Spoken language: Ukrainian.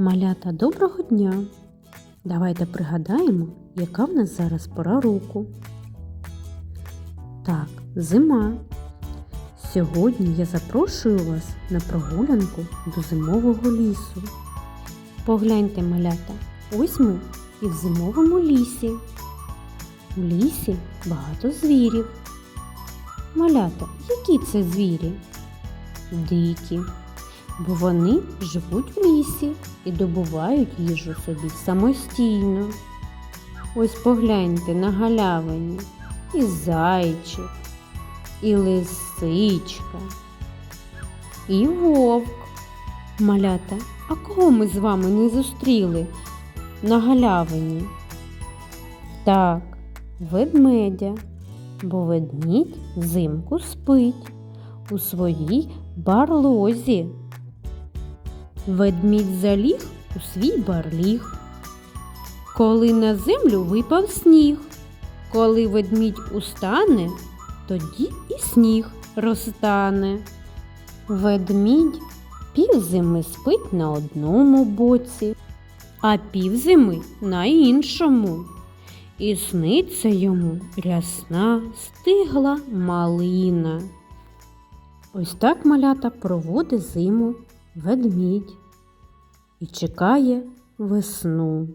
Малята, доброго дня! Давайте пригадаємо, яка в нас зараз пора року. Так, зима. Сьогодні я запрошую вас на прогулянку до зимового лісу. Погляньте, малята, ось ми і в зимовому лісі. У лісі багато звірів. Малята, які це звірі? Дикі, бо вони живуть в лісі і добувають їжу собі самостійно. Ось погляньте на галявині і зайчик, і лисичка, і вовк. Малята, а кого ми з вами не зустріли на галявині? Так, ведмедя, бо ведмідь взимку спить у своїй барлозі. Ведмідь заліг у свій барліг. Коли на землю випав сніг, коли ведмідь устане, тоді і сніг розтане. Ведмідь півзими спить на одному боці, а півзими на іншому. І сниться йому рясна стигла малина. Ось так малята проводить зиму ведмідь і чекає весну.